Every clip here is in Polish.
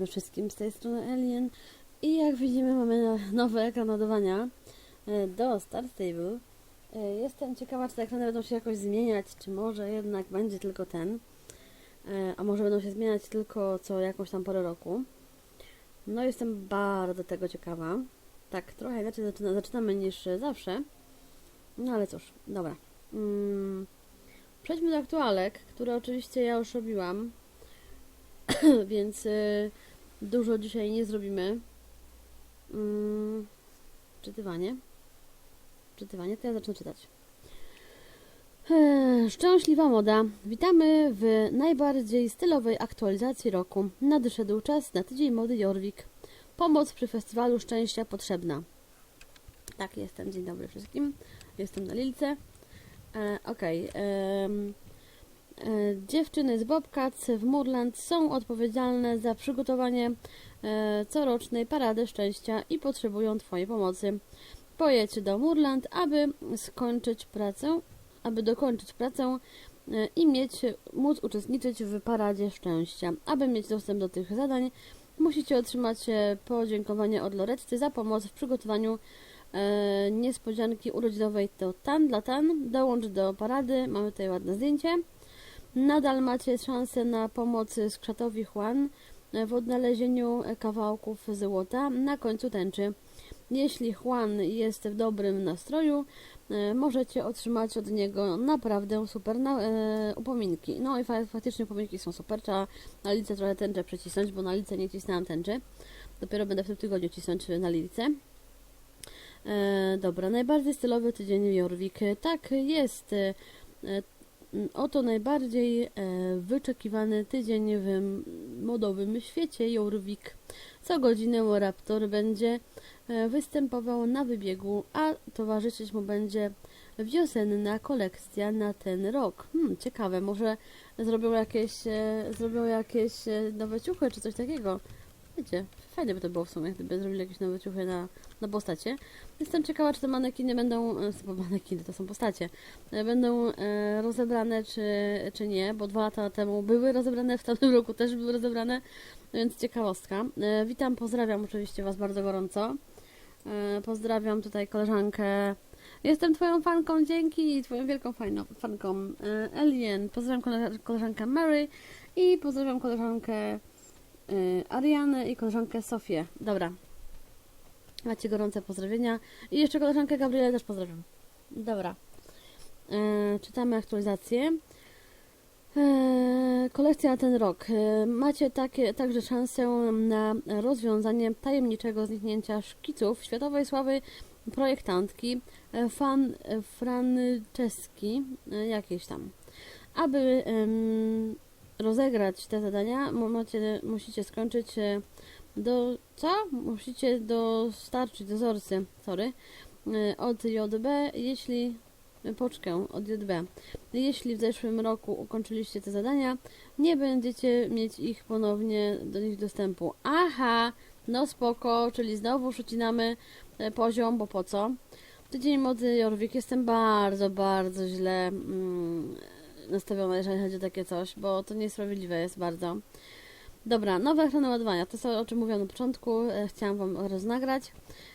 dobry wszystkim, z tej strony Alien i jak widzimy mamy no- nowy ekran e, do Star Stable. E, Jestem ciekawa, czy te ekrany będą się jakoś zmieniać, czy może jednak będzie tylko ten, E, a może będą się zmieniać tylko co jakąś tam porę roku. No jestem bardzo tego ciekawa. Tak, trochę inaczej zaczyna, zaczynamy niż zawsze. No ale cóż, dobra. Mm, przejdźmy do aktualek, które oczywiście ja już robiłam. więc dużo dzisiaj nie zrobimy. Mm, czytywanie. Czytywanie, to ja zacznę czytać. Eee, Szczęśliwa moda. Witamy w najbardziej stylowej aktualizacji roku. Nadszedł czas na tydzień mody Jorvik. Pomoc przy festiwalu szczęścia potrzebna. Tak, jestem. Dzień dobry wszystkim. Jestem na Lilce. E, Okej. E, Dziewczyny z Bobcats w Murland są odpowiedzialne za przygotowanie e, corocznej Parady Szczęścia i potrzebują Twojej pomocy. Pojedź do Murland, aby skończyć pracę, aby dokończyć pracę e, i mieć, móc uczestniczyć w Paradzie Szczęścia. Aby mieć dostęp do tych zadań, musicie otrzymać e, podziękowanie od Loretty za pomoc w przygotowaniu e, niespodzianki urodzinowej to Tan dla Tan. Dołącz do parady, mamy tutaj ładne zdjęcie. Nadal macie szansę na pomoc skrzatowi Juan w odnalezieniu kawałków złota na końcu tęczy. Jeśli Juan jest w dobrym nastroju, e, możecie otrzymać od niego naprawdę super na, e, upominki. No i fa- faktycznie upominki są super. Trzeba na lice trochę tęczę przycisnąć, bo na lice nie cisnęłam tęczy. Dopiero będę w tym tygodniu cisnąć na lice. E, dobra, najbardziej stylowy tydzień Jorvik. Tak, jest. E, Oto najbardziej e, wyczekiwany tydzień w modowym świecie Jorvik. Co godzinę Raptor będzie e, występował na wybiegu, a towarzyszyć mu będzie wiosenna kolekcja na ten rok. Hmm, ciekawe, może zrobią jakieś, e, zrobią jakieś nowe ciuchy czy coś takiego. Wiecie, fajnie by to było w sumie, gdyby zrobili jakieś nowe ciuchy na, na postacie. Jestem ciekawa, czy te manekiny będą, e, bo manekiny to są postacie, e, będą e, rozebrane czy, czy nie, bo dwa lata temu były rozebrane, w tamtym roku też były rozebrane, więc ciekawostka. Witam, pozdrawiam oczywiście Was bardzo gorąco. Pozdrawiam tutaj koleżankę. Jestem Twoją fanką, dzięki, Twoją wielką fajną fanką Alien. Pozdrawiam kole, koleżankę Mary i pozdrawiam koleżankę Arianę i koleżankę Sofię. Dobra. Macie gorące pozdrowienia. I jeszcze koleżankę Gabrielę też pozdrawiam. Dobra. E, czytamy aktualizację. E, kolekcja na ten rok. Macie takie, także szansę na rozwiązanie tajemniczego zniknięcia szkiców światowej sławy projektantki Fan Franceski, jakieś tam. Aby rozegrać te zadania, macie, musicie skończyć e, do... co? Musicie dostarczyć dozorcy, sorry, e, od JB, jeśli... Poczkę od JB. Jeśli w zeszłym roku ukończyliście te zadania, nie będziecie mieć ich ponownie do nich dostępu. Aha, no spoko, czyli znowu ucinamy e, poziom, bo po co? Tydzień mody Jorvik jestem bardzo, bardzo źle mm, nastawiona, jeżeli chodzi o takie coś, bo to niesprawiedliwe jest bardzo. Dobra, nowe ekrany ładowania. To są o czym mówiłam na początku. E, chciałam Wam roznagrać.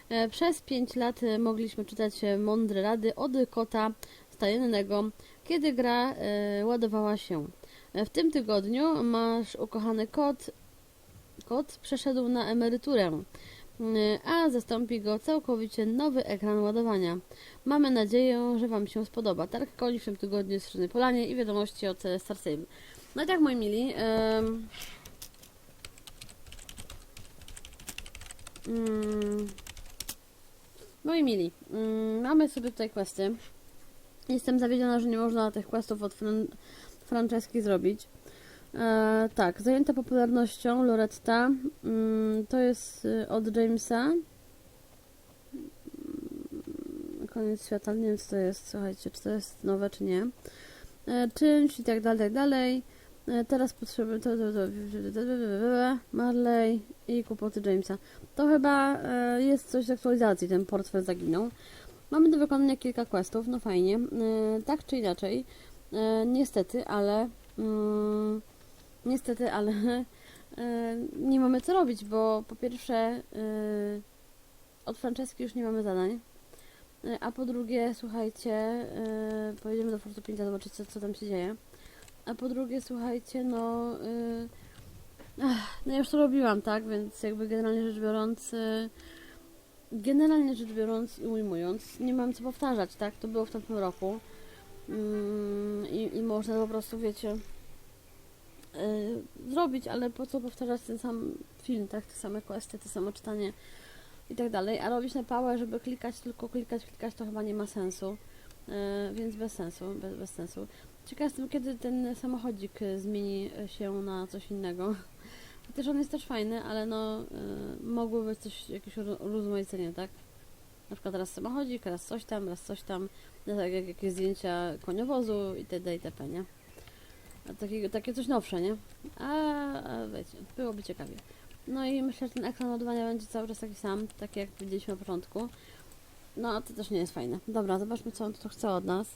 E, przez 5 lat e, mogliśmy czytać mądre rady od kota stajennego, kiedy gra ładowała się. W tym tygodniu masz ukochany kot. Kot przeszedł na emeryturę, a zastąpi go całkowicie nowy ekran ładowania. Mamy nadzieję, że Wam się spodoba. Targ koni w tym tygodniu w Szczytnej Polanie i wiadomości od e, Star Stable. No i tak, moi mili. Mm, moi mili, mm, mamy sobie tutaj questy. Jestem zawiedziona, że nie można tych questów od Fran Franceski zrobić. E, tak, zajęta popularnością Loretta. Mm, to jest y, od Jamesa. Mm, Koniec świata, nie wiem co to jest, słuchajcie, czy to jest nowe, czy nie. E, czymś i tak dalej, tak dalej. E, teraz potrzebujemy to, to, to, Marley i kłopoty Jamesa. To chyba e, jest coś z aktualizacji, ten portfel zaginął. Mamy do wykonania kilka questów, no fajnie. E, tak czy inaczej, e, niestety, ale mm, niestety, ale e, nie mamy co robić, bo po pierwsze e, od Franceski już nie mamy zadań, e, a po drugie, słuchajcie, pojedziemy do Fortu 5 zobaczyć, co, co tam się dzieje. A po drugie, słuchajcie, no, ach, no ja już to robiłam, tak, więc jakby generalnie rzecz biorąc, generalnie rzecz biorąc i ujmując, nie mam co powtarzać, tak, to było w tamtym roku. Mm, i, I można po prostu, wiecie, y, zrobić, ale po co powtarzać ten sam film, tak, te same questy, te samo czytanie i tak dalej, a robić na pałę, żeby klikać, tylko klikać, klikać, to chyba nie ma sensu, y, więc bez sensu, bez, bez sensu. Ciekaw jestem, kiedy ten samochodzik y, zmieni się na coś innego. Chociaż on jest też fajny, ale no, y, mogło być coś, jakieś uro- urozmaicenie, tak? Na przykład raz samochodzik, raz coś tam, raz coś tam, tak jak jakieś zdjęcia koniowozu itd. itp. nie? Takie coś nowsze, nie? A, a wiecie, byłoby ciekawie. No i myślę, że ten ekran ładowania będzie cały czas taki sam, taki jak widzieliśmy na początku. No, to też nie jest fajne. Dobra, zobaczmy, co on tu chce od nas.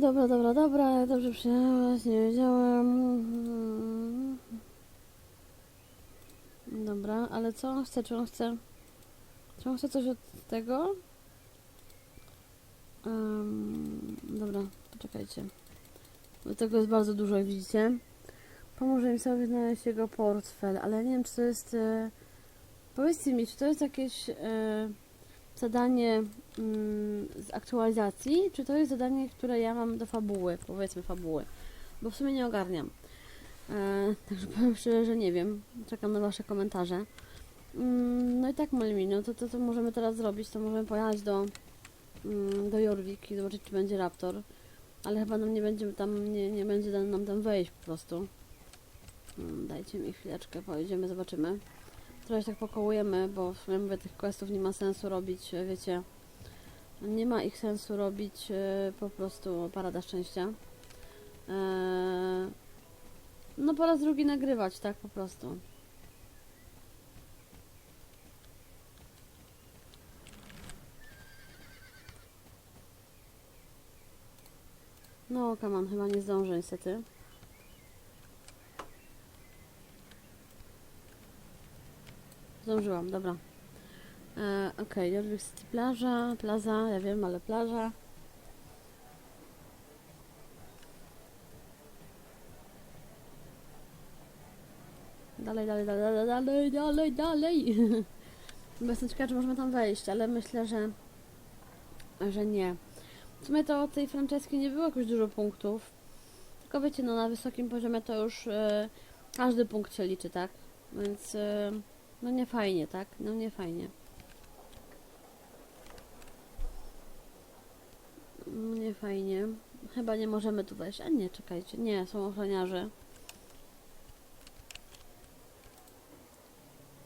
Dobra, dobra, dobra, dobrze przyjechałeś, nie wiedziałem. Dobra, ale co on chce? Czy on chce... Czy on chce coś od tego? Em, dobra, poczekajcie. Bo tego jest bardzo dużo, jak widzicie. Pomoże mi sobie znaleźć jego portfel, ale nie wiem, czy to jest... E... Powiedzcie mi, czy to jest jakieś e... zadanie mm, z aktualizacji, czy to jest zadanie, które ja mam do fabuły, powiedzmy fabuły. Bo w sumie nie ogarniam. E, także powiem szczerze, że nie wiem. Czekam na Wasze komentarze. Mm, no i tak, Malmi, no to, to co możemy teraz zrobić, to możemy pojechać do, mm, do Jorvik i zobaczyć, czy będzie Raptor. Ale chyba nam nie będzie tam, nie, nie będzie da- nam tam wejść po prostu. Mm, Dajcie mi chwileczkę, pojedziemy, zobaczymy. Trochę się tak pokołujemy, bo w sumie mówię, tych questów nie ma sensu robić, e, wiecie. Nie ma ich sensu robić e, po prostu parada szczęścia. Eee, no po raz drugi nagrywać, tak po prostu. No, kaman, chyba nie zdążę niestety. Zdążyłam, dobra. E, Okej, Jorvik City plaża, plaza, ja wiem, ale plaża. Dalej, dalej, dalej, dalej, dalej, dalej. Bo jestem czy możemy tam wejść, ale myślę, że, że nie. Sumie to od tej Franceski nie było jakoś dużo punktów. Tylko wiecie, no na wysokim poziomie to już e, każdy punkt się liczy, tak? Więc e, no nie fajnie, tak? No nie fajnie. No nie fajnie. Chyba nie możemy tu wejść. A nie, czekajcie. Nie, są ochroniarze.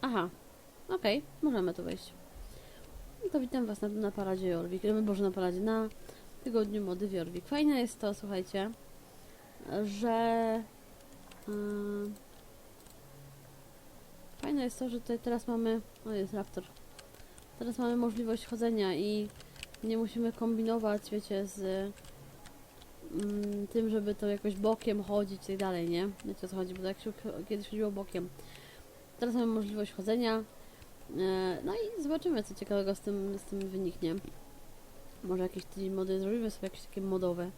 Aha. Okej, możemy tu wejść. No to witam Was na, na paradzie Jorvik. No, Boże, na paradzie, na tygodniu mody w Jorvik. Fajne jest to, słuchajcie, że... Yy, fajne jest to, że tutaj teraz mamy... O, jest raptor. Teraz mamy możliwość chodzenia i nie musimy kombinować, wiecie, z mm, tym, żeby to jakoś bokiem chodzić i tak dalej, nie? Wiecie o co chodzi, bo tak się kiedyś chodziło bokiem. Teraz mamy możliwość chodzenia. E, No i zobaczymy, co ciekawego z tym, z tym wyniknie. Może jakieś te mody zrobimy sobie jakieś takie modowe,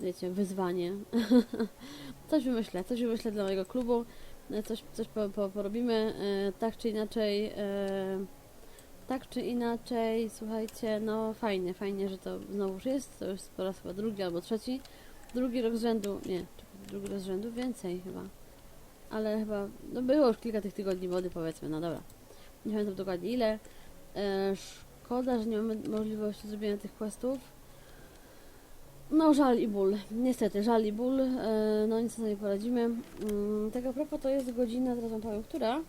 wiecie, wyzwanie. coś wymyślę, coś wymyślę dla mojego klubu. E, Coś, coś po, po, porobimy. E, Tak czy inaczej. e, Tak czy inaczej, słuchajcie, no fajnie, fajnie, że to znowuż jest. To już po raz chyba drugi albo trzeci. Drugi rok z rzędu, nie, drugi rok z rzędu, więcej chyba. Ale chyba, no było już kilka tych tygodni wody powiedzmy, no dobra. Nie pamiętam dokładnie ile. E, szkoda, że nie mamy możliwości zrobienia tych questów. No żal i ból, niestety, żal i ból, e, no nic sobie nie poradzimy. Mm, tak a propos to jest godzina, teraz wam powiem, która?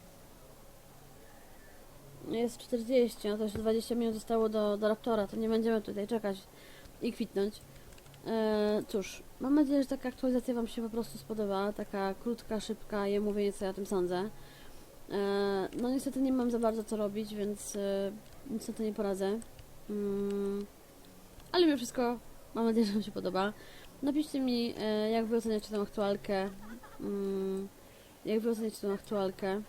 Jest 40, no to jeszcze 20 minut zostało do, do Raptora, to nie będziemy tutaj czekać i kwitnąć. E, cóż, mam nadzieję, że taka aktualizacja Wam się po prostu spodobała, taka krótka, szybka i mówienie co ja o tym sądzę. E, no niestety nie mam za bardzo co robić, więc nic na to nie poradzę. Mm, ale mimo wszystko mam nadzieję, że Wam się podoba. Napiszcie mi, e, jak Wy oceniacie tę aktualkę. Mm, jak wy ocenicie tą aktualkę?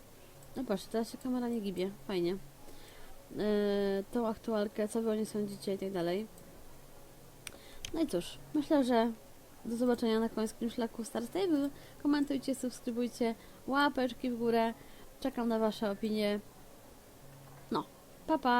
No patrzcie, teraz się kamera nie gibie, fajnie. Yy, tą aktualkę, co wy o niej sądzicie i tak dalej. No i cóż, myślę, że do zobaczenia na końskim szlaku Star Stable. Komentujcie, subskrybujcie, łapeczki w górę. Czekam na wasze opinie. Pa pa!